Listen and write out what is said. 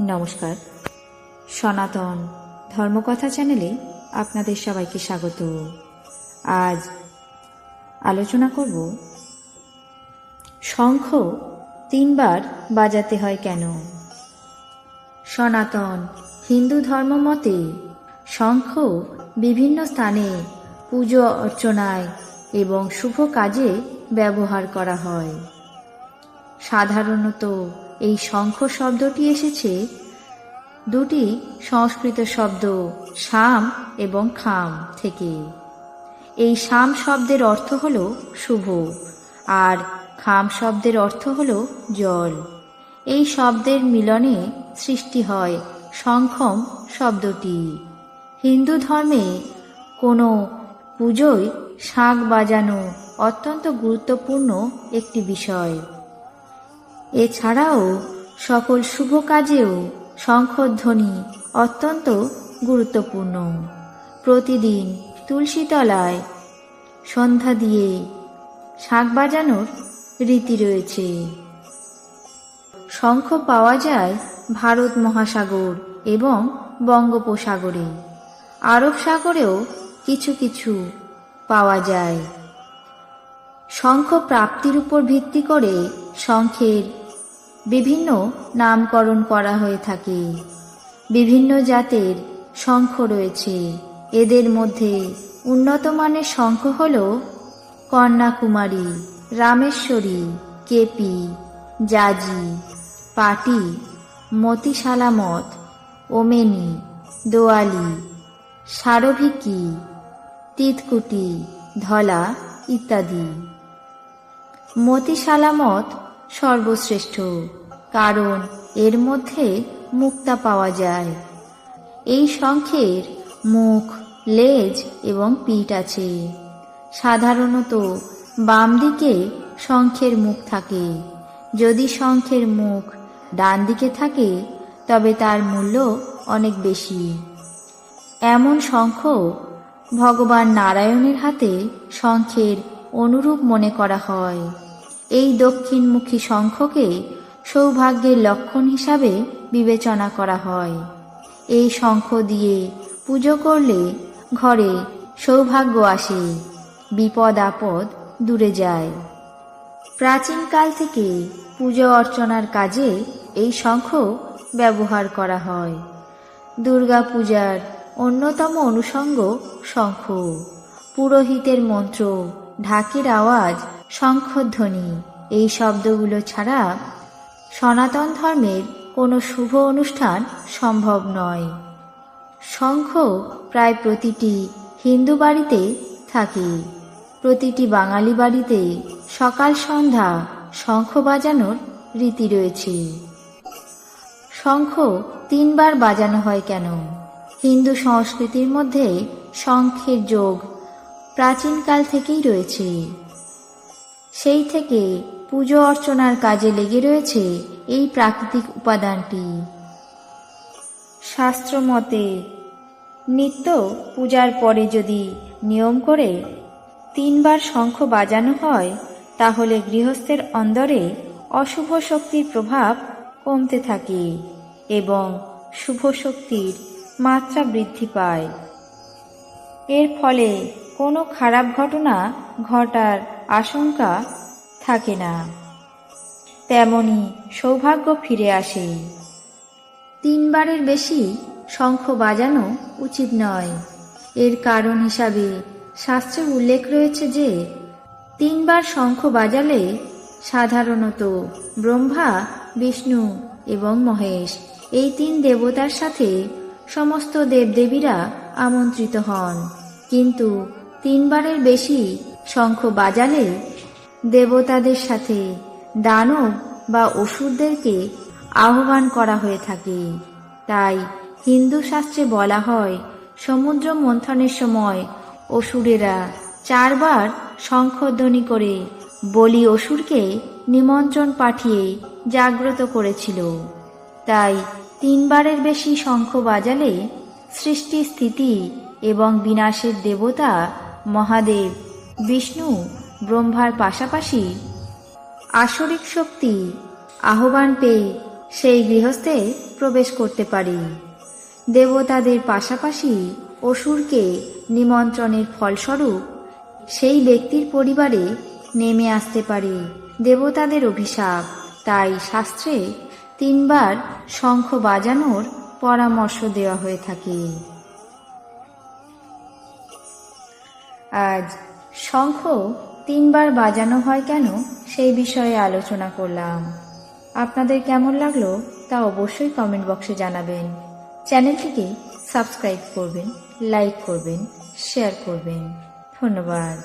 নমস্কার। সনাতন ধর্মকথা চ্যানেলে আপনাদের সবাইকে স্বাগত। আজ আলোচনা করব, শঙ্খ তিনবার বাজাতে হয় কেন? সনাতন হিন্দু ধর্ম মতে, শঙ্খ বিভিন্ন স্থানে পুজো অর্চনায় এবং শুভ কাজে ব্যবহার করা হয়। সাধারণত এই শঙ্খ শব্দটি এসেছে দুটি সংস্কৃত শব্দ শাম এবং খাম থেকে। এই শাম শব্দের অর্থ হল শুভ আর খাম শব্দের অর্থ হল জল। এই শব্দের মিলনে সৃষ্টি হয় শঙ্খম শব্দটি। হিন্দু ধর্মে কোনো পুজোয় শাঁখ বাজানো অত্যন্ত গুরুত্বপূর্ণ একটি বিষয়। এছাড়াও সকল শুভ কাজেও শঙ্খধ্বনি অত্যন্ত গুরুত্বপূর্ণ। প্রতিদিন তুলসীতলায় সন্ধ্যা দিয়ে শাঁখ বাজানোর রীতি রয়েছে। শঙ্খ পাওয়া যায় ভারত মহাসাগর এবং বঙ্গোপসাগরে। আরব সাগরেও কিছু কিছু পাওয়া যায়। শঙ্খ প্রাপ্তির উপর ভিত্তি করে শঙ্খের বিভিন্ন নামকরণ করা হয়ে থাকে। বিভিন্ন জাতের শঙ্খ রয়েছে। এদের মধ্যে উন্নত মানের শঙ্খ হল কন্যাকুমারী, রামেশ্বরী, কেপি, জাজি, পাটি মতি সালামত ওমেনি, দোয়ালি, সারভিকি, তিতকুটি, ধলা ইত্যাদি। মতি সালামত সর্বশ্রেষ্ঠ, কারণ এর মধ্যে মুক্তা পাওয়া যায়। এই শঙ্খের মুখ, লেজ এবং পিঠ আছে। সাধারণত বাম দিকে শঙ্খের মুখ থাকে। যদি শঙ্খের মুখ ডান দিকে থাকে, তবে তার মূল্য অনেক বেশি। এমন শঙ্খ ভগবান নারায়ণের হাতে শঙ্খের অনুরূপ মনে করা হয়। এই দক্ষিণমুখী শঙ্খকে সৌভাগ্যের লক্ষণ হিসাবে বিবেচনা করা হয়। এই শঙ্খ দিয়ে পুজো করলে ঘরে সৌভাগ্য আসে, বিপদ আপদ দূরে যায়। প্রাচীনকাল থেকে পুজো অর্চনার কাজে এই শঙ্খ ব্যবহার করা হয়। দুর্গা পূজার অন্যতম অনুষঙ্গ শঙ্খ পুরোহিতের মন্ত্র, ঢাকের আওয়াজ শঙ্খধ্বনি। এই শব্দগুলো ছাড়া সনাতন ধর্মের কোনো শুভ অনুষ্ঠান সম্ভব নয়। শঙ্খ প্রায় প্রতিটি হিন্দু বাড়িতে থাকে। প্রতিটি বাঙালি বাড়িতে সকাল সন্ধ্যা শঙ্খ বাজানোর রীতি রয়েছে। শঙ্খ তিনবার বাজানো হয় কেন? হিন্দু সংস্কৃতির মধ্যে শঙ্খের যোগ প্রাচীনকাল থেকেই রয়েছে। সেই থেকে পুজো অর্চনার কাজে লেগে রয়েছে এই প্রাকৃতিক উপাদানটি। শাস্ত্র মতে নিত্য পূজার পরে যদি নিয়ম করে তিনবার শঙ্খ বাজানো হয়, তাহলে গৃহস্থের অন্দরে অশুভ শক্তির প্রভাব কমতে থাকে এবং শুভ শক্তির মাত্রা বৃদ্ধি পায়। এর ফলে কোনো খারাপ ঘটনা ঘটার আশঙ্কা থাকে না। তেমনি সৌভাগ্য ফিরে আসে। তিনবারের বেশি শঙ্খ বাজানো উচিত নয়। এর কারণ হিসাবে শাস্ত্রে উল্লেখ রয়েছে যে, তিনবার শঙ্খ বাজালে সাধারণত ব্রহ্মা, বিষ্ণু এবং মহেশ এই তিন দেবতার সাথে সমস্ত দেবদেবীরা আমন্ত্রিত হন। কিন্তু তিনবারের বেশি শঙ্খ বাজালে দেবতাদের সাথে দানব বা অসুরদেরকে আহ্বান করা হয়ে থাকে। তাই হিন্দু শাস্ত্রে বলা হয়, সমুদ্র মন্থনের সময় অসুরেরা চারবার শঙ্খধ্বনি করে বলি অসুরকে নিমন্ত্রণ পাঠিয়ে জাগ্রত করেছিল। তাই তিনবারের বেশি শঙ্খ বাজালে সৃষ্টি স্থিতি এবং বিনাশের দেবতা মহাদেব বিষ্ণু, ব্রহ্মার পাশাপাশি আসরিক শক্তি আহ্বান পেয়ে সেই গৃহস্থে প্রবেশ করতে পারি। দেবতাদের পাশাপাশি অসুরকে নিমন্ত্রণের ফলস্বরূপ সেই ব্যক্তির পরিবারে নেমে আসতে পারে। দেবতাদের অভিশাপ, তাই শাস্ত্রে তিনবার শঙ্খ বাজানোর পরামর্শ দেওয়া হয়ে থাকে। আজ শঙ্খ তিনবার বাজানো হয় কেন সেই বিষয়ে আলোচনা করলাম। আপনাদের কেমন লাগল তা অবশ্যই কমেন্ট বক্সে জানাবেন। চ্যানেলটিকে সাবস্ক্রাইব করবেন, লাইক করবেন, শেয়ার করবেন। ধন্যবাদ।